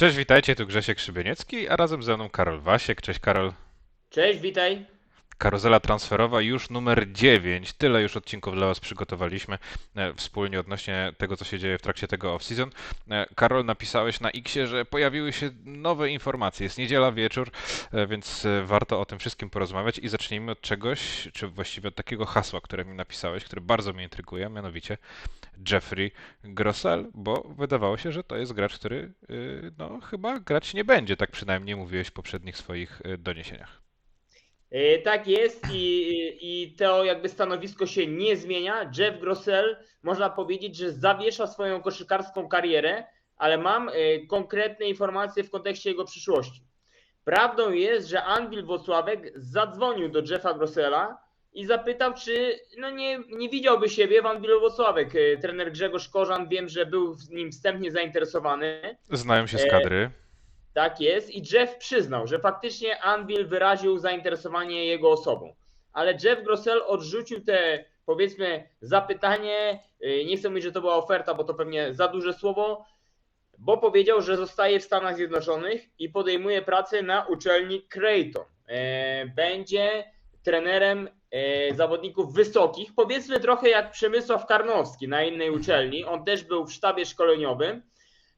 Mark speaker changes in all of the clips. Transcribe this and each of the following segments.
Speaker 1: Cześć, witajcie, tu Grzesiek Szybieniecki, a razem ze mną Karol Wasiek. Cześć Karol.
Speaker 2: Cześć, witaj.
Speaker 1: Karuzela transferowa już numer 9. Tyle już odcinków dla Was przygotowaliśmy e, wspólnie odnośnie tego, co się dzieje w trakcie tego off-season. E, Karol, napisałeś na Xie, że pojawiły się nowe informacje. Jest niedziela wieczór, e, więc warto o tym wszystkim porozmawiać i zacznijmy od czegoś, czy właściwie od takiego hasła, które mi napisałeś, które bardzo mnie intryguje, mianowicie Jeffrey Grossell, bo wydawało się, że to jest gracz, który y, no, chyba grać nie będzie, tak przynajmniej mówiłeś w poprzednich swoich doniesieniach.
Speaker 2: E, Tak jest i, i to jakby stanowisko się nie zmienia. Jeff Grossell można powiedzieć, że zawiesza swoją koszykarską karierę, ale mam e, konkretne informacje w kontekście jego przyszłości. Prawdą jest, że Anwil Wocławek zadzwonił do Jeffa Grossella i zapytał, czy no nie, nie widziałby siebie w Anwilu Wocławek. E, Trener Grzegorz Korzan wiem, że był w nim wstępnie zainteresowany.
Speaker 1: Znają się z kadry.
Speaker 2: Tak jest i Jeff przyznał, że faktycznie Anvil wyraził zainteresowanie jego osobą. Ale Jeff Grossell odrzucił te powiedzmy zapytanie, yy, nie chcę mówić, że to była oferta, bo to pewnie za duże słowo, bo powiedział, że zostaje w Stanach Zjednoczonych i podejmuje pracę na uczelni Creighton. E, Będzie trenerem e, zawodników wysokich, powiedzmy trochę jak Przemysław Karnowski na innej uczelni. On też był w sztabie szkoleniowym.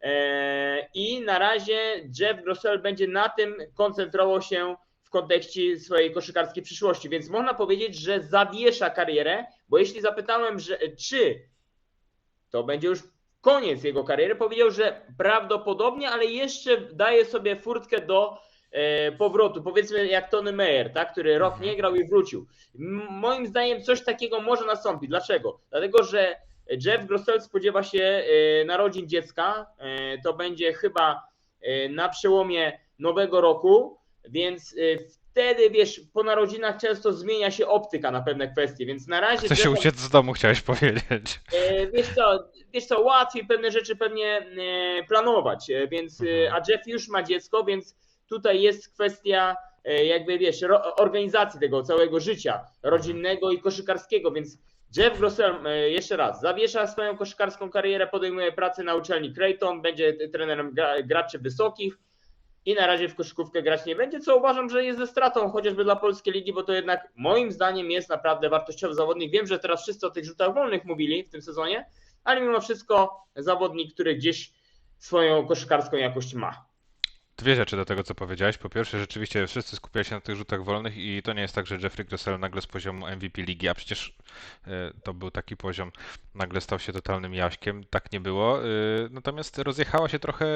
Speaker 2: E, I na razie Jeff Grossell będzie na tym koncentrował się w kontekście swojej koszykarskiej przyszłości, więc można powiedzieć, że zawiesza karierę, bo jeśli zapytałem, że czy to będzie już koniec jego kariery, powiedział, że prawdopodobnie, ale jeszcze daje sobie furtkę do e, powrotu. Powiedzmy jak Tony Meyer, tak, który rok nie grał i wrócił. Moim zdaniem coś takiego może nastąpić. Dlaczego? Dlatego, że Jeff Grossell spodziewa się e, narodzin dziecka. E, To będzie chyba e, na przełomie nowego roku, więc wtedy, wiesz, po narodzinach często zmienia się optyka na pewne kwestie, więc na razie...
Speaker 1: Chce się
Speaker 2: Jeffa-
Speaker 1: uciec z domu, chciałeś powiedzieć.
Speaker 2: Wiesz co, wiesz co, łatwiej pewne rzeczy pewnie planować, więc,
Speaker 1: Mhm.
Speaker 2: a Jeff już ma dziecko, więc tutaj jest kwestia jakby wiesz, organizacji tego całego życia rodzinnego i koszykarskiego, więc Jeff Grossell, e, jeszcze raz, zawiesza swoją koszykarską karierę, podejmuje pracę na uczelni Creighton, będzie trenerem gra, graczy wysokich i na razie w koszykówkę grać nie będzie, co uważam, że jest ze stratą chociażby dla polskiej ligi, bo to jednak moim zdaniem jest naprawdę wartościowy zawodnik. Wiem, że teraz wszyscy o tych rzutach wolnych mówili w tym sezonie, ale mimo wszystko zawodnik, który gdzieś swoją koszykarską jakość ma.
Speaker 1: Dwie rzeczy do tego, co powiedziałeś. Po pierwsze, rzeczywiście wszyscy skupiali się na tych rzutach wolnych i to nie jest tak, że Jeffrey Grossell nagle z poziomu MVP ligi, a przecież e, to był taki poziom, nagle stał się totalnym jaśkiem. Tak nie było. E, Natomiast rozjechała się trochę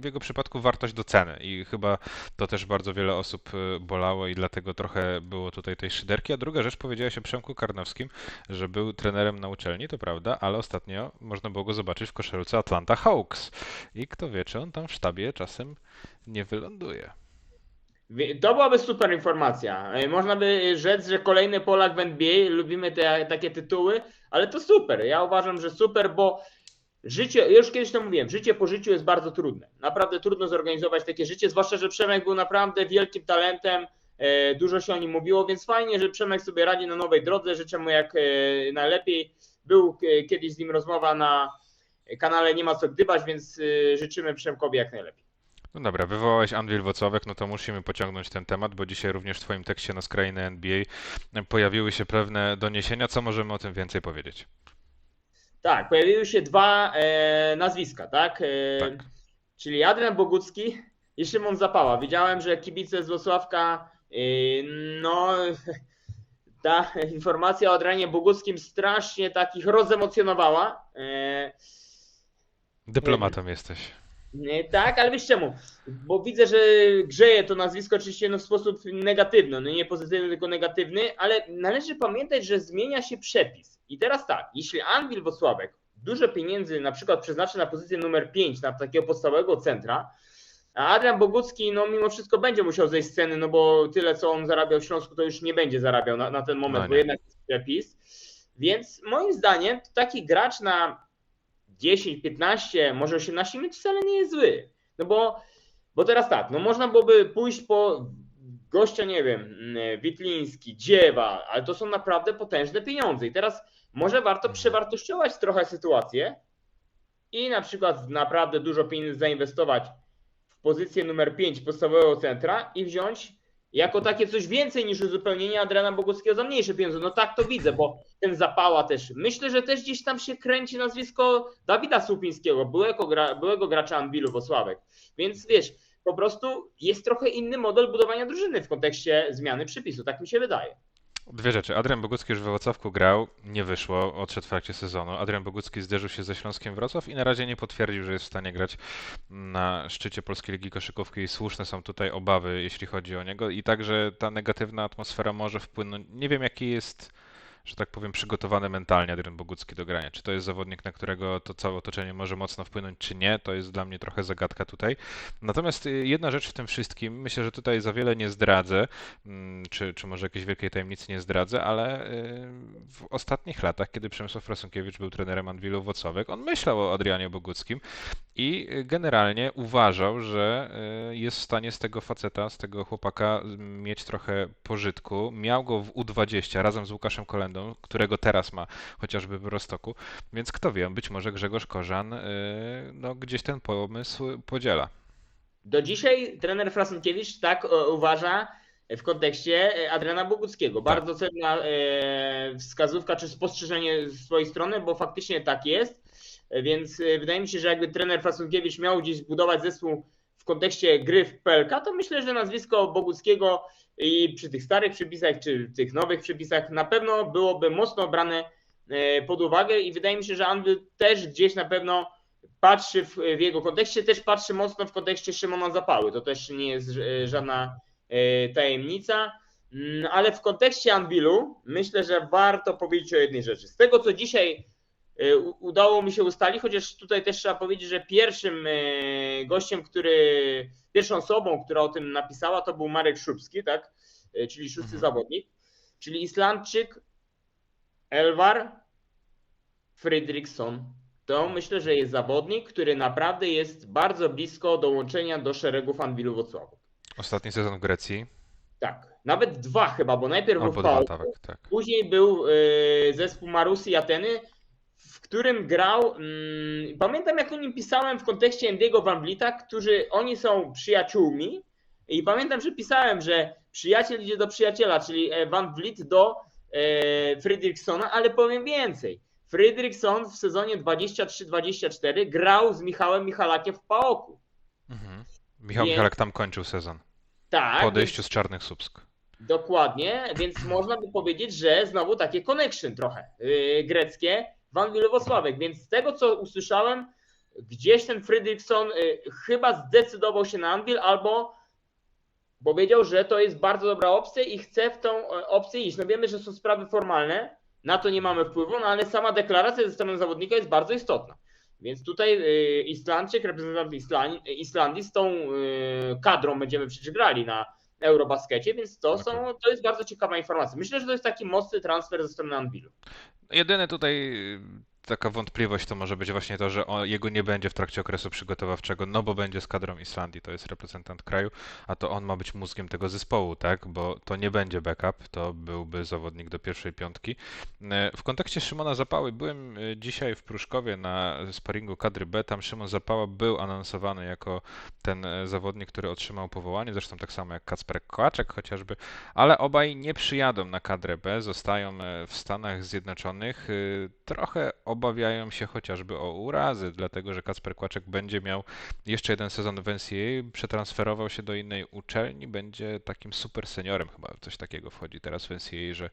Speaker 1: w jego przypadku wartość do ceny i chyba to też bardzo wiele osób e, bolało i dlatego trochę było tutaj tej szyderki. A druga rzecz, powiedziałeś o Przemku Karnowskim, że był trenerem na uczelni, to prawda, ale ostatnio można było go zobaczyć w koszarce Atlanta Hawks. I kto wie, czy on tam w sztabie czasem nie wyląduje.
Speaker 2: To byłaby super informacja. E, Można by rzec, że kolejny Polak w NBA, lubimy te takie tytuły, ale to super. Ja uważam, że super, bo życie, już kiedyś to mówiłem, życie po życiu jest bardzo trudne. Naprawdę trudno zorganizować takie życie, zwłaszcza, że Przemek był naprawdę wielkim talentem, e, dużo się o nim mówiło, więc fajnie, że Przemek sobie radzi na nowej drodze, życzę mu jak e, najlepiej. Był e, kiedyś z nim rozmowa na kanale Nie ma co gdybać, więc e, życzymy Przemkowi jak najlepiej.
Speaker 1: No dobra, wywołałeś Anwil Wocławek, no to musimy pociągnąć ten temat, bo dzisiaj również w Twoim tekście na skrajny NBA pojawiły się pewne doniesienia. Co możemy o tym więcej powiedzieć?
Speaker 2: Tak, pojawiły się dwa e, nazwiska, tak? E,
Speaker 1: Tak.
Speaker 2: Czyli Adrian Bogucki i Szymon Zapała. Widziałem, że kibice z Wrocławka, e, no ta informacja o Adrianie Boguckim strasznie takich rozemocjonowała. E,
Speaker 1: Dyplomatą jesteś.
Speaker 2: Nie, Tak, ale wiesz czemu? Bo widzę, że grzeje to nazwisko oczywiście no w sposób negatywny, no nie pozytywny, tylko negatywny, ale należy pamiętać, że zmienia się przepis. I teraz tak, jeśli Anwil Wocławek dużo pieniędzy na przykład przeznaczy na pozycję numer 5, na takiego podstawowego centra, a Adrian Bogucki, no mimo wszystko będzie musiał zejść z ceny, no bo tyle, co on zarabiał w Śląsku, to już nie będzie zarabiał na, na ten moment,
Speaker 1: No
Speaker 2: bo jednak jest przepis. Więc moim zdaniem taki gracz na 10, 15, może 18 minut wcale nie jest zły. No bo, bo teraz tak, no można byłoby pójść po gościa, nie wiem, mm, Witliński, Dziewa, ale to są naprawdę potężne pieniądze. I teraz może warto przewartościować trochę sytuację i na przykład naprawdę dużo pieniędzy zainwestować w pozycję numer 5 podstawowego centra i wziąć jako takie coś więcej niż uzupełnienie Adriana Boguckiego za mniejsze pieniądze. No tak to widzę, bo ten zapała też. Myślę, że też gdzieś tam się kręci nazwisko Dawida Słupińskiego, byłego, gra, byłego gracza Anwilu Wosławek. Więc wiesz, po prostu jest trochę inny model budowania drużyny w kontekście zmiany przepisu, tak mi się wydaje.
Speaker 1: Dwie rzeczy. Adrian Bogucki już we Wrocławku grał, nie wyszło, odszedł w trakcie sezonu. Adrian Bogucki zderzył się ze Śląskiem Wrocław i na razie nie potwierdził, że jest w stanie grać na szczycie Polskiej Ligi Koszykówki i słuszne są tutaj obawy, jeśli chodzi o niego i także ta negatywna atmosfera może wpłynąć. Nie wiem, jaki jest że tak powiem, przygotowany mentalnie Adrian Bogucki do grania. Czy to jest zawodnik, na którego to całe otoczenie może mocno wpłynąć, czy nie, to jest dla mnie trochę zagadka tutaj. Natomiast y, jedna rzecz w tym wszystkim, myślę, że tutaj za wiele nie zdradzę, mm, czy, czy może jakiejś wielkiej tajemnicy nie zdradzę, ale y, w ostatnich latach, kiedy Przemysław Rasunkiewicz był trenerem Anwilu Wocowek, on myślał o Adrianie Boguckim i y, generalnie uważał, że jest w stanie z tego faceta, z tego chłopaka mieć trochę pożytku. Miał go w U20 razem z Łukaszem Kolendą którego teraz ma chociażby w Rostoku. Więc kto wie, być może Grzegorz Korzan y, no, gdzieś ten pomysł podziela.
Speaker 2: Do dzisiaj trener Frasunkiewicz tak e, uważa w kontekście e, Adriana Boguckiego. Tak. Bardzo cenna e, wskazówka czy spostrzeżenie z swojej strony, bo faktycznie tak jest. Więc wydaje mi się, że jakby trener Frasunkiewicz miał gdzieś zbudować zespół w kontekście gry w PLK, to myślę, że nazwisko Boguckiego i przy tych starych przepisach, czy tych nowych przepisach na pewno byłoby mocno brane e, pod uwagę i wydaje mi się, że Anwy też gdzieś na pewno patrzy w, w, jego kontekście, też patrzy mocno w kontekście Szymona Zapały. To też nie jest e, żadna e, tajemnica. Mm, ale w kontekście Anwilu myślę, że warto powiedzieć o jednej rzeczy. Z tego, co dzisiaj udało mi się ustalić, chociaż tutaj też trzeba powiedzieć, że pierwszym gościem, który Pierwszą osobą, która o tym napisała, to był Marek Szubski, tak? E, czyli szósty mhm. zawodnik, czyli Islandczyk Elvar Fredriksson. To myślę, że jest zawodnik, który naprawdę jest bardzo blisko dołączenia do szeregów Anwilu Wrocławu.
Speaker 1: Ostatni sezon w Grecji.
Speaker 2: Tak, nawet dwa chyba, bo najpierw
Speaker 1: Albo
Speaker 2: był
Speaker 1: dwa, tak, tak.
Speaker 2: później był zespół Marusy Ateny, w którym grał. Hmm, pamiętam, jak o nim pisałem w kontekście Andy'ego Van Vlieta, którzy oni są przyjaciółmi. I pamiętam, że pisałem, że przyjaciel idzie do przyjaciela, czyli e, Van Vliet do e, Fredriksona, ale powiem więcej. Fredrickson w sezonie 23-24 grał z Michałem Michalakiem w Paoku.
Speaker 1: Mhm. Michał więc, Michalak tam kończył sezon.
Speaker 2: Tak.
Speaker 1: Po odejściu z Czarnych Subsk.
Speaker 2: Dokładnie, więc można by powiedzieć, że znowu takie connection trochę yy, greckie Van Wilowosławek, więc z tego co usłyszałem, gdzieś ten Fredrickson y, chyba zdecydował się na Anvil albo powiedział, że to jest bardzo dobra opcja i chce w tą e, opcję iść. No wiemy, że są sprawy formalne, na to nie mamy wpływu, no ale sama deklaracja ze strony zawodnika jest bardzo istotna. Więc tutaj y, Islandczyk, reprezentant Islandii z tą y, kadrą będziemy przecież grali na Eurobaskecie, więc to, są, to jest bardzo ciekawa informacja. Myślę, że to jest taki mocny transfer ze strony Anvilu.
Speaker 1: Jedyne tutaj taka wątpliwość to może być właśnie to, że on, jego nie będzie w trakcie okresu przygotowawczego, no bo będzie z kadrą Islandii, to jest reprezentant kraju, a to on ma być mózgiem tego zespołu, tak? Bo to nie będzie backup, to byłby zawodnik do pierwszej piątki. E, w kontekście Szymona Zapały, byłem e, dzisiaj w Pruszkowie na sparingu kadry B, tam Szymon Zapała był anonsowany jako ten e, zawodnik, który otrzymał powołanie, zresztą tak samo jak Kacper Kołaczek chociażby, ale obaj nie przyjadą na kadrę B, zostają w Stanach Zjednoczonych. Trochę obawiają się chociażby o urazy, dlatego że Kacper Kłaczek będzie miał jeszcze jeden sezon w NCAA, przetransferował się do innej uczelni, będzie takim super seniorem, chyba coś takiego wchodzi teraz w NCAA, że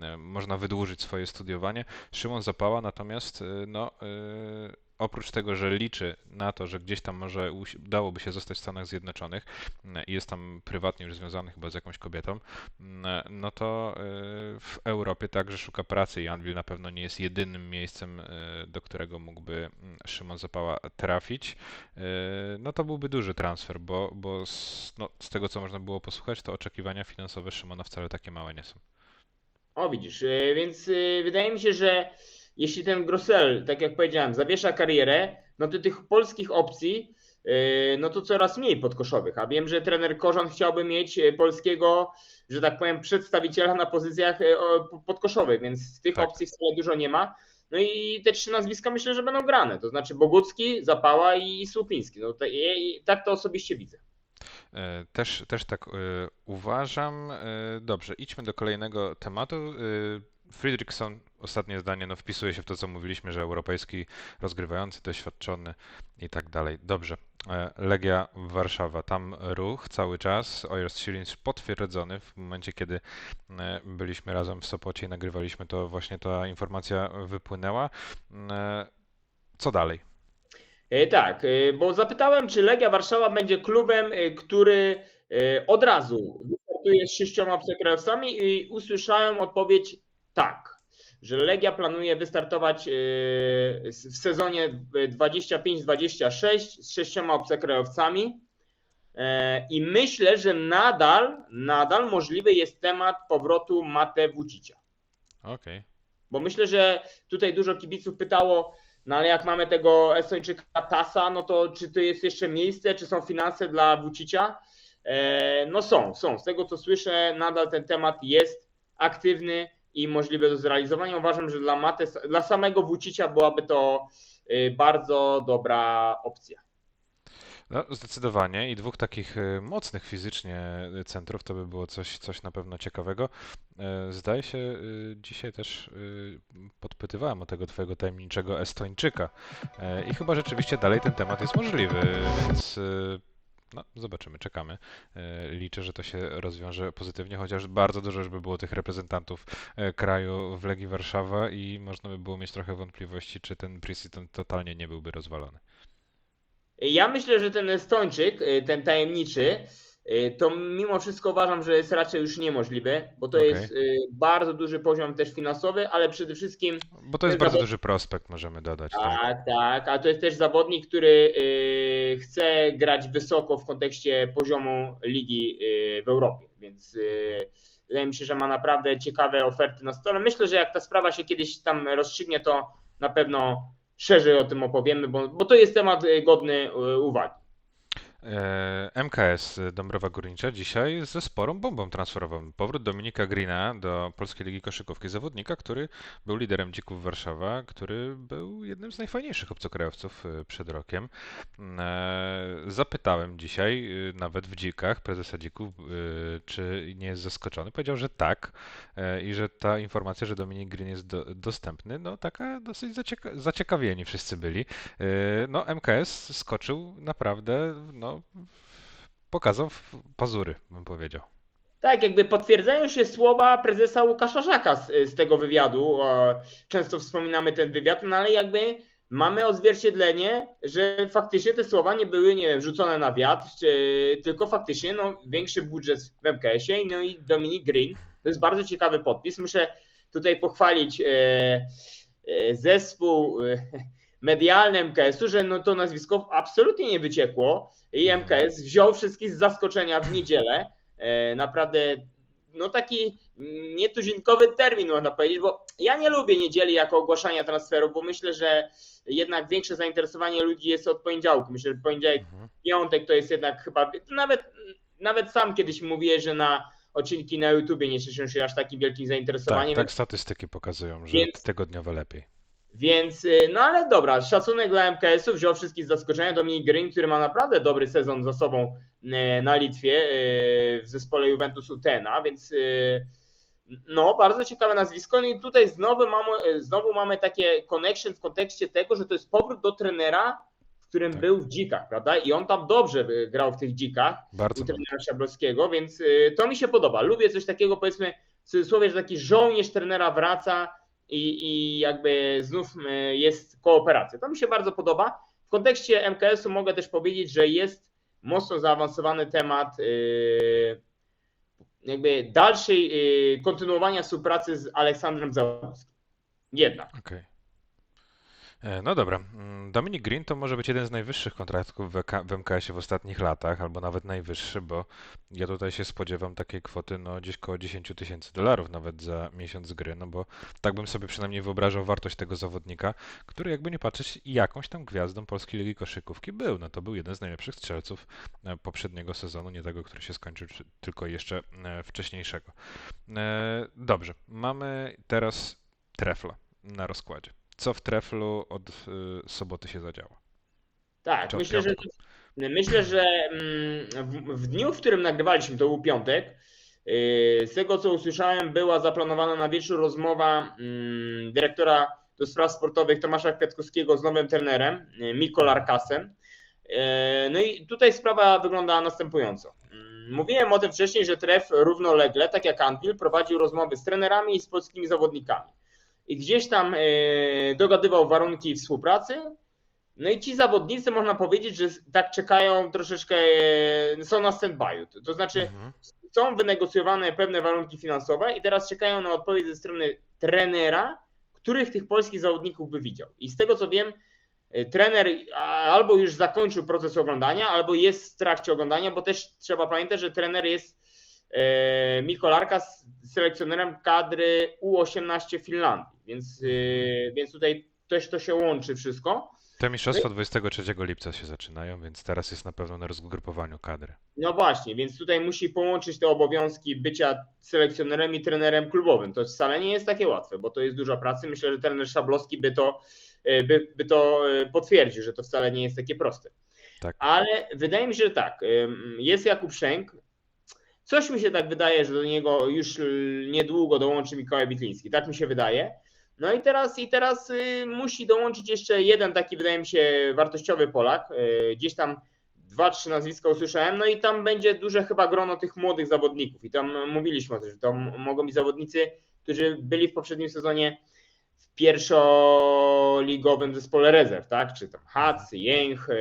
Speaker 1: e, można wydłużyć swoje studiowanie. Szymon Zapała natomiast e, no, e, oprócz tego, że liczy na to, że gdzieś tam może udałoby się zostać w Stanach Zjednoczonych mm, i jest tam prywatnie już związany chyba z jakąś kobietą, mm, no to y, w Europie także szuka pracy i Anvil na pewno nie jest jedynym miejscem, y, do którego mógłby mm, Szymon Zapała trafić. Y, no to byłby duży transfer, bo, bo z, no, z tego, co można było posłuchać, to oczekiwania finansowe Szymona wcale takie małe nie są.
Speaker 2: O widzisz, więc wydaje mi się, że jeśli ten Grossel, tak jak powiedziałem, zawiesza karierę, no to tych polskich opcji, yy, no to coraz mniej podkoszowych. A wiem, że trener Korzan chciałby mieć e, polskiego, że tak powiem, przedstawiciela na pozycjach e, podkoszowych, więc tych tak. opcji wcale dużo nie ma. No i te trzy nazwiska myślę, że będą grane. To znaczy Bogucki, Zapała i Słupiński. No to, i, tak to osobiście widzę.
Speaker 1: E, Też, też tak uważam. Dobrze, idźmy do kolejnego tematu. Friedrichson, ostatnie zdanie, no wpisuje się w to, co mówiliśmy, że europejski rozgrywający, doświadczony i tak dalej. Dobrze. E, Legia Warszawa, tam ruch cały czas. Ojers Sirius potwierdzony w momencie, kiedy e, byliśmy razem w Sopocie i nagrywaliśmy, to właśnie ta informacja wypłynęła. E, Co dalej?
Speaker 2: Tak, bo zapytałem, czy Legia Warszawa będzie klubem, który od razu wystartuje z sześcioma obcokrajowcami i usłyszałem odpowiedź tak, że Legia planuje wystartować e, w sezonie 25-26 z sześcioma obcokrajowcami E, i myślę, że nadal, nadal możliwy jest temat powrotu Mate Vucicia.
Speaker 1: Okej.
Speaker 2: Bo myślę, że tutaj dużo kibiców pytało, no ale jak mamy tego Estończyka Tasa, no to czy to jest jeszcze miejsce, czy są finanse dla? E, No są, są. Z tego co słyszę, nadal ten temat jest aktywny i możliwy do zrealizowania. Uważam, że dla, Mate, dla samego Vucicia byłaby to y, bardzo dobra opcja.
Speaker 1: No, zdecydowanie i dwóch takich e, mocnych fizycznie centrów to by było coś, coś na pewno ciekawego. E, Zdaje się, e, dzisiaj też podpytywałem o tego twojego tajemniczego Estończyka E, i chyba rzeczywiście dalej ten temat jest możliwy, więc no, zobaczymy, czekamy. E, Liczę, że to się rozwiąże pozytywnie, chociaż bardzo dużo już by było tych reprezentantów e, kraju w Legii Warszawa i można by było mieć trochę wątpliwości, czy ten Preseason totalnie nie byłby rozwalony.
Speaker 2: Ja myślę, że ten Estończyk, y, ten tajemniczy, to mimo wszystko uważam, że jest raczej już niemożliwy, bo to
Speaker 1: Okej.
Speaker 2: jest y, bardzo duży poziom też finansowy, ale przede wszystkim
Speaker 1: Bo to jest bardzo
Speaker 2: bo-
Speaker 1: duży prospekt, możemy dodać. Tak.
Speaker 2: tak, tak, a to jest też zawodnik, który y, chce grać wysoko w kontekście poziomu ligi y, w Europie, więc y, wydaje mi się, że ma naprawdę ciekawe oferty na stole. Myślę, że jak ta sprawa się kiedyś tam rozstrzygnie, to na pewno szerzej o tym opowiemy, bo, bo to jest temat y, godny y, uwagi.
Speaker 1: E, MKS Dąbrowa Górnicza dzisiaj ze sporą bombą transferową. Powrót Dominika Greena do Polskiej Ligi Koszykówki, zawodnika, który był liderem Dzików Warszawa, który był jednym z najfajniejszych obcokrajowców e, przed rokiem. E, Zapytałem dzisiaj, nawet w Dzikach, prezesa Dzików, czy nie jest zaskoczony. Powiedział, że tak i że ta informacja, że Dominik Green jest do, dostępny, no taka dosyć zacieka zaciekawieni wszyscy byli. No, MKS skoczył naprawdę, no, pokazał pazury, bym powiedział.
Speaker 2: Tak, jakby potwierdzają się słowa prezesa Łukasza Żaka z, z tego wywiadu. Często wspominamy ten wywiad, no ale jakby mamy odzwierciedlenie, że faktycznie te słowa nie były, nie wiem, rzucone na wiatr, czy, tylko faktycznie no, większy budżet w MKS-ie, no i Dominic Green. To jest bardzo ciekawy podpis. Muszę tutaj pochwalić e, e, zespół e, medialny MKS-u, że no to nazwisko absolutnie nie wyciekło i MKS wziął wszystkich z zaskoczenia w niedzielę. E, naprawdę no taki nietuzinkowy termin można powiedzieć, bo ja nie lubię niedzieli jako ogłaszania transferu, bo myślę, że jednak większe zainteresowanie ludzi jest od poniedziałku. Myślę, że poniedziałek,
Speaker 1: Mhm.
Speaker 2: piątek to jest jednak chyba, nawet, nawet sam kiedyś mówiłeś, że na odcinki na YouTubie nie cieszą się aż takim wielkim
Speaker 1: Tak,
Speaker 2: zainteresowaniem,
Speaker 1: tak statystyki pokazują, że
Speaker 2: Więc-
Speaker 1: tygodniowo lepiej.
Speaker 2: Więc, y, no ale dobra, szacunek dla MKS-u, wziął wszystkich z zaskoczenia. Dominik Green, który ma naprawdę dobry sezon za sobą y, na Litwie y, w zespole Juventus Utena, więc no, bardzo ciekawe nazwisko. No i tutaj znowu mamy, znowu mamy takie connection w kontekście tego, że to jest powrót do trenera, w którym
Speaker 1: Tak.
Speaker 2: był w dzikach, prawda? I on tam dobrze grał w tych dzikach
Speaker 1: Bardzo.
Speaker 2: u trenera Szabrowskiego, więc to mi się podoba. Lubię coś takiego, powiedzmy, w cudzysłowie, że taki żołnierz trenera wraca i, i jakby znów y, jest kooperacja. To mi się bardzo podoba. W kontekście MKS-u mogę też powiedzieć, że jest mocno zaawansowany temat y, jakby dalszej y, kontynuowania współpracy z Aleksandrem Załuskim. Jednak.
Speaker 1: Okej. E, No dobra, Mm, Dominic Green to może być jeden z najwyższych kontraktów w MKS-ie w ostatnich latach, albo nawet najwyższy, bo ja tutaj się spodziewam takiej kwoty, no gdzieś koło 10 tysięcy dolarów nawet za miesiąc gry, no bo tak bym sobie przynajmniej wyobrażał wartość tego zawodnika, który jakby nie patrzeć jakąś tam gwiazdą Polskiej Ligi Koszykówki był, no to był jeden z najlepszych strzelców e, poprzedniego sezonu, nie tego, który się skończył, czy- tylko jeszcze e, wcześniejszego. Dobrze, mamy teraz trefla na rozkładzie. Co w Treflu od y, soboty się zadziało.
Speaker 2: Tak,
Speaker 1: Czy
Speaker 2: myślę, że, myślę, że mm, w, w dniu, w którym nagrywaliśmy, to był piątek, yy, z tego co usłyszałem, była zaplanowana na wieczór rozmowa mm, dyrektora do spraw sportowych Tomasza Kwiatkowskiego z nowym trenerem, yy, Miko Larkasem. No i tutaj sprawa wygląda następująco. Mm, Mówiłem o tym wcześniej, że Tref równolegle, tak jak Anvil, prowadził rozmowy z trenerami i z polskimi zawodnikami. I gdzieś tam yy, dogadywał warunki współpracy, no i ci zawodnicy można powiedzieć, że tak czekają troszeczkę, e, są na stand-by. To- To znaczy
Speaker 1: Mhm. są
Speaker 2: wynegocjowane pewne warunki finansowe i teraz czekają na odpowiedź ze strony trenera, których tych polskich zawodników by widział. I z tego co wiem, e, trener albo już zakończył proces oglądania, albo jest w trakcie oglądania, bo też trzeba pamiętać, że trener jest e, Mikolarka z selekcjonerem kadry U18 Finlandii, więc, e, więc tutaj też to się łączy wszystko.
Speaker 1: Te mistrzostwa 23 lipca się zaczynają, więc teraz jest na pewno na rozgrupowaniu kadry.
Speaker 2: No właśnie, więc tutaj musi połączyć te obowiązki bycia selekcjonerem i trenerem klubowym. To wcale nie jest takie łatwe, bo to jest dużo pracy. Myślę, że trener Szablowski by to, e, by, by to e, potwierdził, że to wcale nie jest takie proste.
Speaker 1: Tak.
Speaker 2: Ale wydaje mi się, że tak. Jest Jakub Szenk. Coś mi się tak wydaje, że do niego już y, niedługo dołączy Mikołaj Witliński. Tak mi się wydaje. No i teraz, i teraz y, musi dołączyć jeszcze jeden taki, wydaje mi się, wartościowy Polak. Y, Gdzieś tam dwa, trzy nazwiska usłyszałem, no i tam będzie duże chyba grono tych młodych zawodników. I tam mówiliśmy o tym, że to m- mogą być zawodnicy, którzy byli w poprzednim sezonie w pierwszoligowym zespole rezerw, tak? Czy tam Hac, Jęch, e,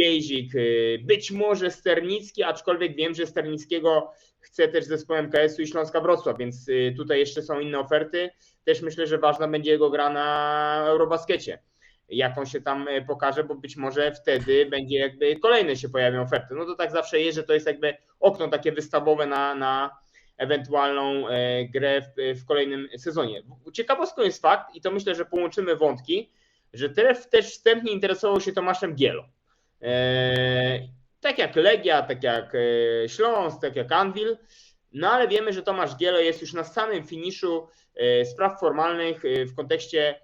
Speaker 2: Kiejzik, e, być może Sternicki, aczkolwiek wiem, że Sternickiego chce też zespołem KS-u i Śląska Wrocław, więc e, tutaj jeszcze są inne oferty. Też myślę, że ważna będzie jego gra na Eurobaskecie. Jak on się tam e, pokaże, bo być może wtedy będzie jakby kolejne się pojawią oferty. No to tak zawsze jest, że to jest jakby okno takie wystawowe na, na ewentualną e, grę w, w kolejnym sezonie. Ciekawostką jest fakt, i to myślę, że połączymy wątki, że Tref też wstępnie interesował się Tomaszem Gielo. E, tak jak Legia, tak jak e, Śląsk, tak jak Anvil. No ale wiemy, że Tomasz Gielo jest już na samym finiszu e, spraw formalnych w kontekście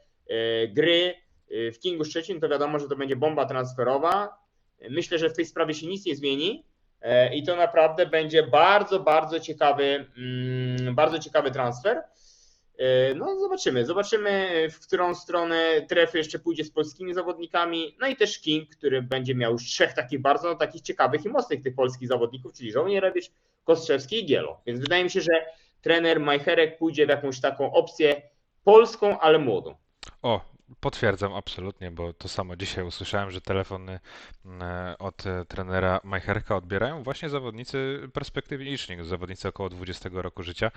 Speaker 2: gry w Kingu Szczecin. To wiadomo, że to będzie bomba transferowa. Myślę, że w tej sprawie się nic nie zmieni. I to naprawdę będzie bardzo, bardzo ciekawy, mm, bardzo ciekawy transfer. E, No, zobaczymy. Zobaczymy, w którą stronę tref jeszcze pójdzie z polskimi zawodnikami. No i też King, który będzie miał już trzech takich bardzo takich ciekawych i mocnych tych polskich zawodników, czyli Żołnierewicz, Kostrzewski i Gielo. Więc wydaje mi się, że trener Majcherek pójdzie w jakąś taką opcję polską, ale młodą.
Speaker 1: O, potwierdzam absolutnie, bo to samo dzisiaj usłyszałem, że telefony e, od e, trenera Majcherka odbierają właśnie zawodnicy perspektywiczni, zawodnicy około 20 roku życia,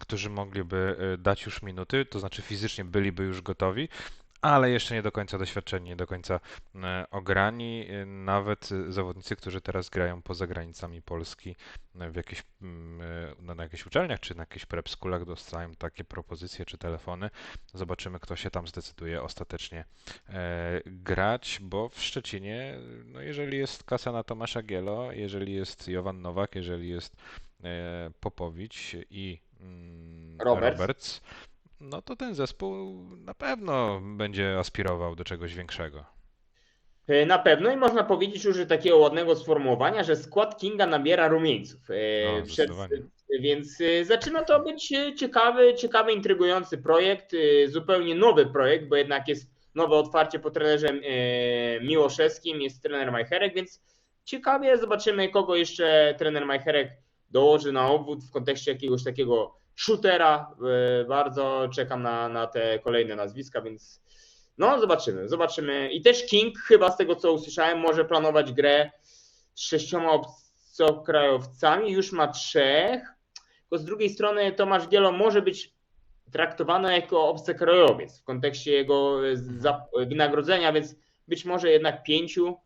Speaker 1: którzy mogliby e, dać już minuty, to znaczy fizycznie byliby już gotowi, ale jeszcze nie do końca doświadczeni, nie do końca e, ograni, e, nawet e, zawodnicy, którzy teraz grają poza granicami Polski w jakichś, mm, no, na jakichś uczelniach czy na jakichś prep schoolach dostają takie propozycje czy telefony. Zobaczymy, kto się tam zdecyduje ostatecznie grać, bo w Szczecinie, no jeżeli jest kasa na Tomasza Gielo, jeżeli jest Jovan Nowak, jeżeli jest Popowicz i mm,
Speaker 2: Roberts.
Speaker 1: Roberts, no to ten zespół na pewno będzie aspirował do czegoś większego.
Speaker 2: E, Na pewno i można powiedzieć już takiego ładnego sformułowania, że skład Kinga nabiera rumieńców. E,
Speaker 1: No, zdecydowanie.
Speaker 2: więc e, zaczyna to być ciekawy, ciekawy, intrygujący projekt, zupełnie nowy projekt, bo jednak jest nowe otwarcie po trenerze Miłoszewskim, jest trener Majcherek, więc ciekawie zobaczymy, kogo jeszcze trener Majcherek dołoży na obwód w kontekście jakiegoś takiego shootera. E, Bardzo czekam na, na te kolejne nazwiska, więc no, zobaczymy, zobaczymy. I też King, chyba z tego co usłyszałem, może planować grę z sześcioma obcokrajowcami, już ma trzech. Tylko z drugiej strony Tomasz Gielo może być traktowany jako obcokrajowiec w kontekście jego e, wynagrodzenia, więc być może jednak pięciu.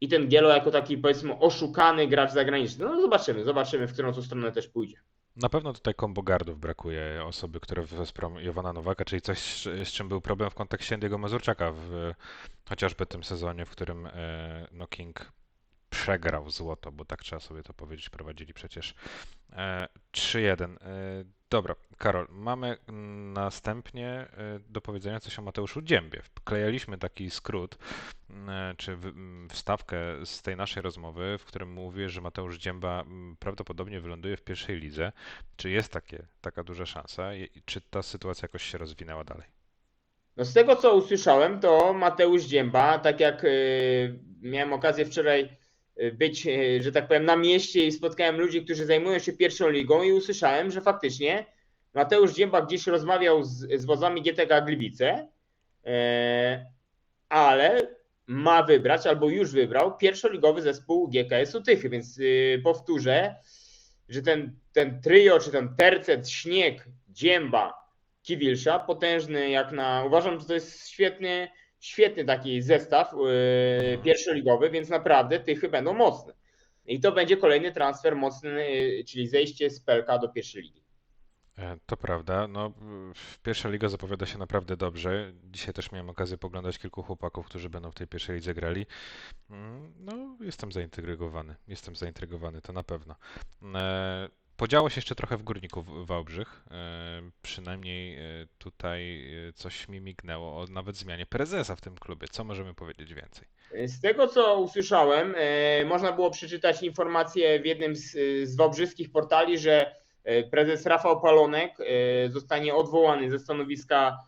Speaker 2: I ten Gielo jako taki powiedzmy oszukany gracz zagraniczny. No zobaczymy, zobaczymy, w którą stronę też pójdzie.
Speaker 1: Na pewno tutaj kombogardów brakuje, osoby, które wesprą Jowana Nowaka, czyli coś, z czym był problem w kontekście Andiego Mazurczaka w chociażby tym sezonie, w którym e, no King przegrał złoto, bo tak trzeba sobie to powiedzieć, prowadzili przecież e, 3-1. E, Dobra, Karol, mamy następnie e, do powiedzenia coś o Mateuszu Dziębie. Wklejaliśmy taki skrót, czy wstawkę z tej naszej rozmowy, w którym mówię, że Mateusz Dzięba prawdopodobnie wyląduje w pierwszej lidze. Czy jest takie, taka duża szansa? I czy ta sytuacja jakoś się rozwinęła dalej?
Speaker 2: No z tego co usłyszałem, to Mateusz Dzięba, tak jak y, miałem okazję wczoraj być, y, że tak powiem, na mieście i spotkałem ludzi, którzy zajmują się pierwszą ligą i usłyszałem, że faktycznie Mateusz Dzięba gdzieś rozmawiał z, z wodzami GTK Gliwice, e, ale ma wybrać, albo już wybrał, pierwszoligowy zespół GKS-u Tychy, więc y, powtórzę, że ten, ten trio, czy ten tercet, śnieg, dzięba, Kiwilsza, potężny jak na. Uważam, że to jest świetny, świetny taki zestaw yy, pierwszoligowy, więc naprawdę tychy będą mocne. I to będzie kolejny transfer mocny, yy, czyli zejście z Pelka do pierwszej ligi.
Speaker 1: E, To prawda. No, pierwsza liga zapowiada się naprawdę dobrze. Dzisiaj też miałem okazję poglądać kilku chłopaków, którzy będą w tej pierwszej lidze grali. Mm, No, jestem zaintrygowany. Jestem zaintrygowany, to na pewno. Podziało się jeszcze trochę w Górniku Wałbrzych. E, Przynajmniej e, tutaj e, coś mi mignęło o nawet zmianie prezesa w tym klubie. Co możemy powiedzieć więcej?
Speaker 2: Z tego co usłyszałem, można było przeczytać informację w jednym z, z wałbrzyskich portali, że prezes Rafał Palonek zostanie odwołany ze stanowiska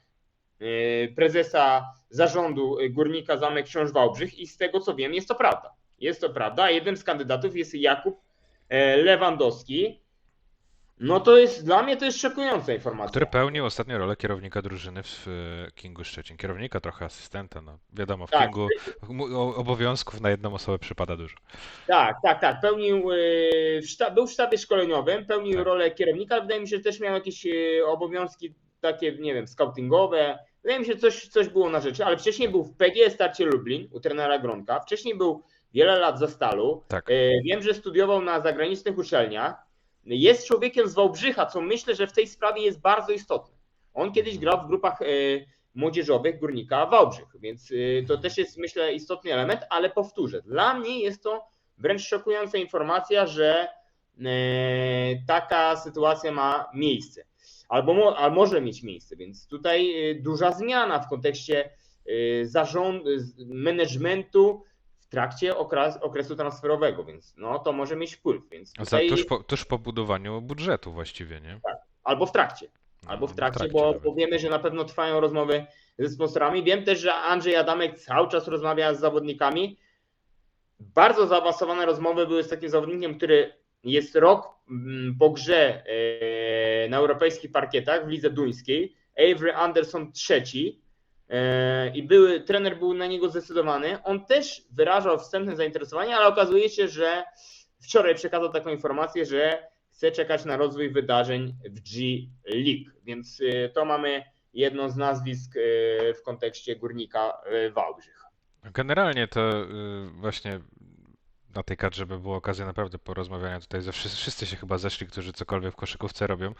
Speaker 2: prezesa zarządu Górnika Zamek Książ Wałbrzych i z tego co wiem jest to prawda. Jest to prawda, jednym z kandydatów jest Jakub Lewandowski. No to jest, dla mnie to jest szokująca informacja.
Speaker 1: Który pełnił ostatnio rolę kierownika drużyny w e, Kingu Szczecin. Kierownika, trochę asystenta. No, wiadomo, w
Speaker 2: Tak.
Speaker 1: Kingu obowiązków na jedną osobę przypada dużo.
Speaker 2: Tak, tak, tak. Pełnił, szta- był w sztabie szkoleniowym, pełnił
Speaker 1: Tak.
Speaker 2: rolę kierownika, ale wydaje mi się, że też miał jakieś yy, obowiązki takie, nie wiem, scoutingowe. Wydaje mi się, że coś, coś było na rzeczy, ale wcześniej był w PG Starcie Lublin u trenera Gronka, wcześniej był wiele lat za Stalu.
Speaker 1: Tak.
Speaker 2: Wiem, że studiował na zagranicznych uczelniach. Jest człowiekiem z Wałbrzycha, co myślę, że w tej sprawie jest bardzo istotne. On kiedyś grał w grupach yy, młodzieżowych Górnika Wałbrzych, więc yy, to też jest, myślę, istotny element, ale powtórzę, dla mnie jest to wręcz szokująca informacja, że e, taka sytuacja ma miejsce. Albo mo, a może mieć miejsce, więc tutaj e, duża zmiana w kontekście e, zarządu, managementu w trakcie okres, okresu transferowego, więc no to może mieć wpływ. Więc tutaj,
Speaker 1: tuż, po, tuż po budowaniu budżetu właściwie, nie?
Speaker 2: albo w trakcie.
Speaker 1: No,
Speaker 2: Albo w
Speaker 1: w
Speaker 2: trakcie, bo wiemy, że na pewno trwają rozmowy ze sponsorami. Wiem też, że Andrzej Adamek cały czas rozmawia z zawodnikami. Bardzo zaawansowane rozmowy były z takim zawodnikiem, który jest rok mm, po grze e, na europejskich parkietach w lidze duńskiej. Avery Anderson trzeci. E, I były, trener był na niego zdecydowany. On też wyrażał wstępne zainteresowanie, ale okazuje się, że wczoraj przekazał taką informację, że chce czekać na rozwój wydarzeń w G League. Więc y, to mamy jedno z nazwisk y, w kontekście górnika Wałbrzych.
Speaker 1: Generalnie to właśnie na tej kadrze by była okazja naprawdę porozmawiania tutaj ze wszyscy, wszyscy się chyba zeszli, którzy cokolwiek w koszykówce robią.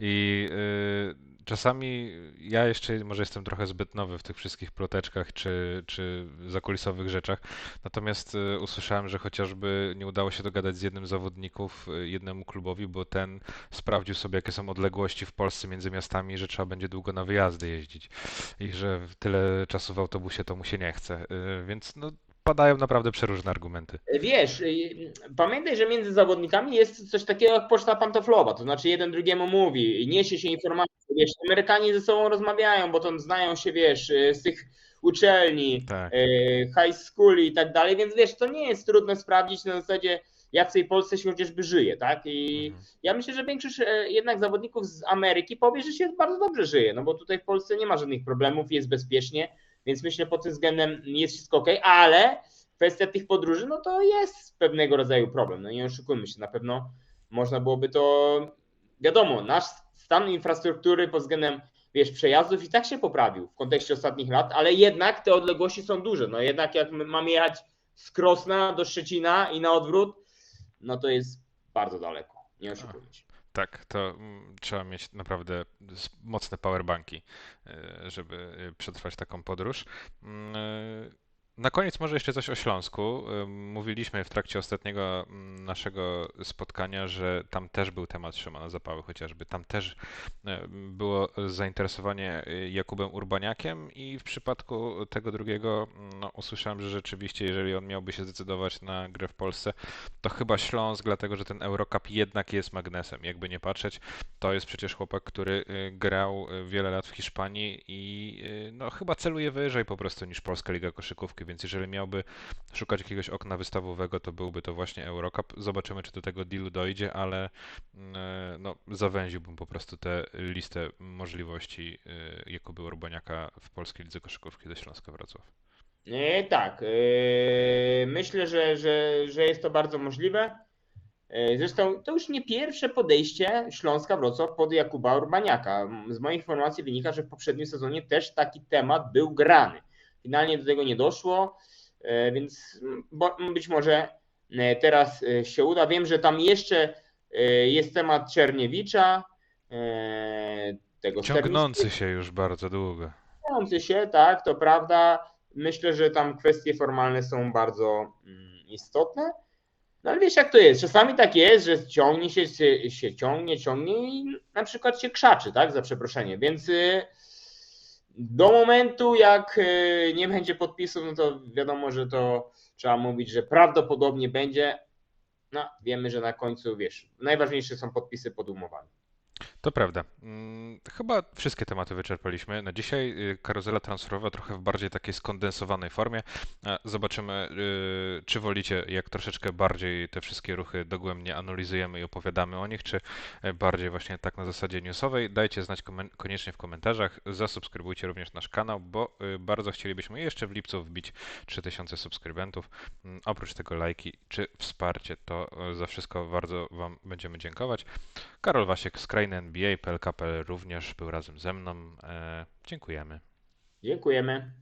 Speaker 1: I y, czasami ja jeszcze może jestem trochę zbyt nowy w tych wszystkich ploteczkach czy, czy zakulisowych rzeczach, natomiast y, usłyszałem, że chociażby nie udało się dogadać z jednym zawodników y, jednemu klubowi, bo ten sprawdził sobie jakie są odległości w Polsce między miastami, że trzeba będzie długo na wyjazdy jeździć i że tyle czasu w autobusie to mu się nie chce, y, więc no padają naprawdę przeróżne argumenty.
Speaker 2: Wiesz, y, pamiętaj, że między zawodnikami jest coś takiego jak poczta pantoflowa, to znaczy jeden drugiemu mówi, niesie się informacje, wiesz, Amerykanie ze sobą rozmawiają, bo to znają się, wiesz, y, z tych uczelni,
Speaker 1: Tak.
Speaker 2: y, high school i tak dalej, więc wiesz, to nie jest trudno sprawdzić na zasadzie, jak w tej Polsce się chociażby żyje, tak? I
Speaker 1: Mhm.
Speaker 2: ja myślę, że większość e, jednak zawodników z Ameryki powie, że się bardzo dobrze żyje, no bo tutaj w Polsce nie ma żadnych problemów, jest bezpiecznie, więc myślę pod tym względem jest wszystko ok, ale kwestia tych podróży, no to jest pewnego rodzaju problem, no nie oszukujmy się, na pewno można byłoby to, wiadomo, nasz stan infrastruktury pod względem wiesz, przejazdów i tak się poprawił w kontekście ostatnich lat, ale jednak te odległości są duże, no jednak jak my mamy jechać z Krosna do Szczecina i na odwrót, no to jest bardzo daleko, nie oszukujmy się.
Speaker 1: Tak, to mm, trzeba mieć naprawdę mocne powerbanki, e, żeby e, przetrwać taką podróż. Mm, e, Na koniec może jeszcze coś o Śląsku. Mówiliśmy w trakcie ostatniego mm, naszego spotkania, że tam też był temat Szymona Zapały chociażby. Tam też e, było zainteresowanie y, Jakubem Urbaniakiem i w przypadku tego drugiego no, usłyszałem, że rzeczywiście jeżeli on miałby się zdecydować na grę w Polsce, to chyba Śląsk, dlatego że ten Eurocup jednak jest magnesem. Jakby nie patrzeć, to jest przecież chłopak, który y, grał wiele lat w Hiszpanii i no, chyba celuje wyżej po prostu niż Polska Liga Koszykówki, więc jeżeli miałby szukać jakiegoś okna wystawowego, to byłby to właśnie Eurocup. Zobaczymy, czy do tego dealu dojdzie, ale mm, e, no, zawęziłbym po prostu tę listę możliwości y, Jakuby Urbaniaka w Polskiej Lidze Koszykówki ze Śląska Wrocław.
Speaker 2: E, tak, e, myślę, że, że, że jest to bardzo możliwe. E, Zresztą to już nie pierwsze podejście Śląska Wrocław pod Jakuba Urbaniaka. Z moich informacji wynika, że w poprzednim sezonie też taki temat był grany. Finalnie do tego nie doszło, e, więc bo, być może e, teraz e, się uda. Wiem, że tam jeszcze jest temat Czerniewicza, tego
Speaker 1: Ciągnący się już bardzo długo.
Speaker 2: Ciągnący się, tak, to prawda. Myślę, że tam kwestie formalne są bardzo mm, istotne. No ale wiesz, jak to jest? Czasami tak jest, że ciągnie się, się, się ciągnie, ciągnie i na przykład się krzaczy, tak, za przeproszenie. Więc y, do momentu, jak y, nie będzie podpisu, no to wiadomo, że to trzeba mówić, że prawdopodobnie będzie. No, wiemy, że na końcu, wiesz, najważniejsze są podpisy pod umowami.
Speaker 1: To prawda. Mm, Chyba wszystkie tematy wyczerpaliśmy. Na dzisiaj y, karuzela transferowa trochę w bardziej takiej skondensowanej formie. Zobaczymy, y, czy wolicie, jak troszeczkę bardziej te wszystkie ruchy dogłębnie analizujemy i opowiadamy o nich, czy e, bardziej właśnie tak na zasadzie newsowej. Dajcie znać koniecznie w komentarzach. Zasubskrybujcie również nasz kanał, bo y, bardzo chcielibyśmy jeszcze w lipcu wbić 3000 subskrybentów. Mm, Oprócz tego lajki czy wsparcie, to za wszystko bardzo Wam będziemy dziękować. Karol Wasiek z Krainy NBA, PLKPL również był razem ze mną. E, dziękujemy.
Speaker 2: Dziękujemy.